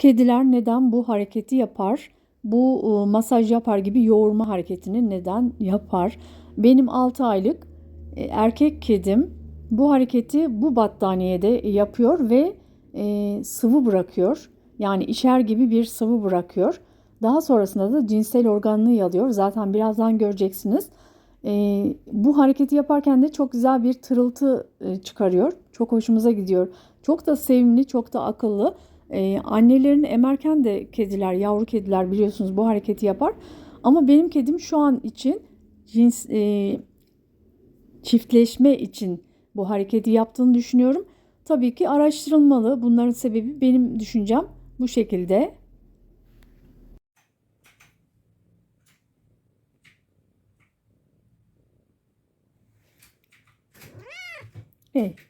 Kediler neden bu hareketi yapar? Bu e, masaj yapar gibi yoğurma hareketini neden yapar? Benim 6 aylık e, erkek kedim bu hareketi bu battaniyede yapıyor ve e, sıvı bırakıyor. Yani içer gibi bir sıvı bırakıyor. Daha sonrasında da cinsel organını yalıyor. Zaten birazdan göreceksiniz. E, bu hareketi yaparken de çok güzel bir tırıltı e, çıkarıyor. Çok hoşumuza gidiyor. Çok da sevimli, çok da akıllı. Ee, annelerini emerken de kediler, yavru kediler biliyorsunuz bu hareketi yapar. Ama benim kedim şu an için cins e, çiftleşme için bu hareketi yaptığını düşünüyorum. Tabii ki araştırılmalı. Bunların sebebi benim düşüncem bu şekilde. Evet.